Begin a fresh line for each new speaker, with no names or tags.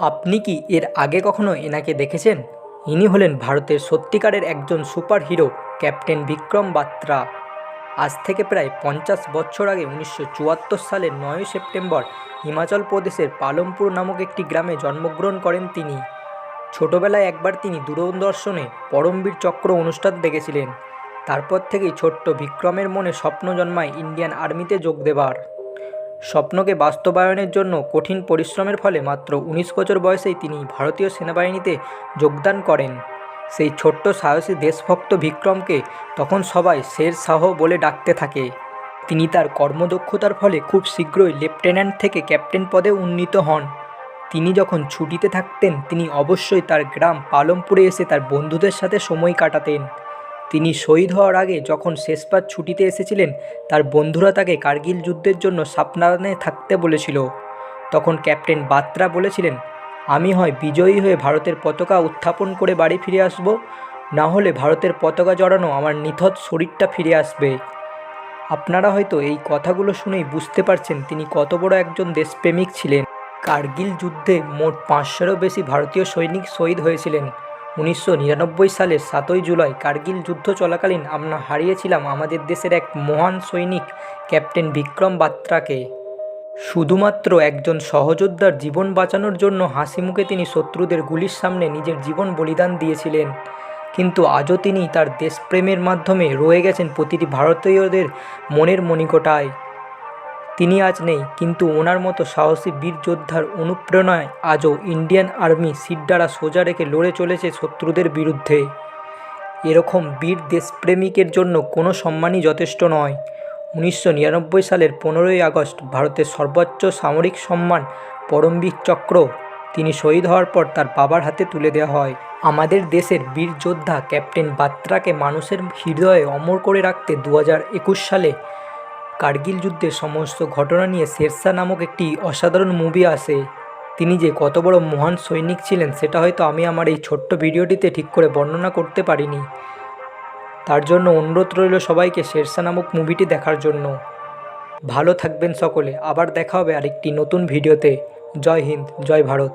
আপনি কি এর আগে কখনো এনাকে দেখেছেন? ইনি হলেন ভারতের সত্যিকারের একজন super hero captain Vikram Batra. আজ থেকে প্রায় পঞ্চাশ বছর আগে উনিশশো চুয়াত্তর সালের নয়ই সেপ্টেম্বর হিমাচল প্রদেশের পালমপুর নামক একটি গ্রামে জন্মগ্রহণ করেন তিনি। ছোটবেলায় একবার তিনি দূরদর্শনে পরমবীর চক্র অনুষ্ঠান দেখেছিলেন। তারপর থেকেই ছোট্ট বিক্রমের মনে স্বপ্ন জন্মায় ইন্ডিয়ান আর্মিতে যোগ দেবার। স্বপ্নকে বাস্তবায়নের জন্য কঠিন পরিশ্রমের ফলে মাত্র উনিশ বছর বয়সেই তিনি ভারতীয় সেনাবাহিনীতে যোগদান করেন। সেই ছোট্ট সাহসী দেশভক্ত বিক্রমকে তখন সবাই শের শাহ বলে ডাকতে থাকে। তিনি তার কর্মদক্ষতার ফলে খুব শীঘ্রই লেফটেন্যান্ট থেকে ক্যাপ্টেন পদে উন্নীত হন। তিনি যখন ছুটিতে থাকতেন, তিনি অবশ্যই তার গ্রাম পালমপুরে এসে তার বন্ধুদের সাথে সময় কাটাতেন। তিনি শহীদ হওয়ার আগে যখন শেষবার ছুটিতে এসেছিলেন, তার বন্ধুরা তাকে কার্গিল যুদ্ধের জন্য সাবধানে থাকতে বলেছিল। তখন ক্যাপ্টেন বাত্রা বলেছিলেন, আমি হয় বিজয়ী হয়ে ভারতের পতাকা উত্থাপন করে বাড়ি ফিরে আসব, না হলে ভারতের পতাকা জড়ানো আমার নিথত শরীরটা ফিরে আসবে। আপনারা হয়তো এই কথাগুলো শুনেই বুঝতে পারছেন তিনি কত বড় একজন দেশপ্রেমিক ছিলেন। কার্গিল যুদ্ধে মোট পাঁচশোরও বেশি ভারতীয় সৈনিক শহীদ হয়েছিলেন। উনিশশো নিরানব্বই সালের সাতই জুলাই কার্গিল যুদ্ধ চলাকালীন আমরা হারিয়েছিলাম আমাদের দেশের এক মহান সৈনিক, ক্যাপ্টেন বিক্রম বাত্রাকে। শুধুমাত্র একজন সহযোদ্ধার জীবন বাঁচানোর জন্য হাসি মুখে তিনি শত্রুদের গুলির সামনে নিজের জীবন বলিদান দিয়েছিলেন। কিন্তু আজও তিনি তার দেশপ্রেমের মাধ্যমে রয়ে গেছেন প্রতিটি ভারতীয়দের মনের মণিকোটায় তিনি আজ নেই, কিন্তু ওনার মতো সাহসী বীর যোদ্ধার অনুপ্রেরণায় আজও ইন্ডিয়ান আর্মি সিড্ডারা সোজা রেখে লড়ে চলেছে শত্রুদের বিরুদ্ধে। এরকম বীর দেশপ্রেমিকের জন্য কোনো সম্মানই যথেষ্ট নয়। উনিশশো সালের পনেরোই আগস্ট ভারতের সর্বোচ্চ সামরিক সম্মান পরমবীর চক্র, তিনি শহীদ হওয়ার পর তার বাবার হাতে তুলে দেওয়া হয়। আমাদের দেশের বীর যোদ্ধা ক্যাপ্টেন বাত্রাকে মানুষের হৃদয়ে অমর করে রাখতে দু সালে কার্গিল যুদ্ধের সমস্ত ঘটনা নিয়ে শেরশাহ নামক একটি অসাধারণ মুভি আসে। তিনি যে কত বড় মহান সৈনিক ছিলেন, সেটা হয়তো আমি আমার এই ছোট্ট ভিডিওটিতে ঠিক করে বর্ণনা করতে পারিনি। তার জন্য অনুরোধ রইল সবাইকে শেরশাহ নামক মুভিটি দেখার জন্য। ভালো থাকবেন সকলে। আবার দেখা হবে আরেকটি নতুন ভিডিওতে। জয় হিন্দ, জয় ভারত।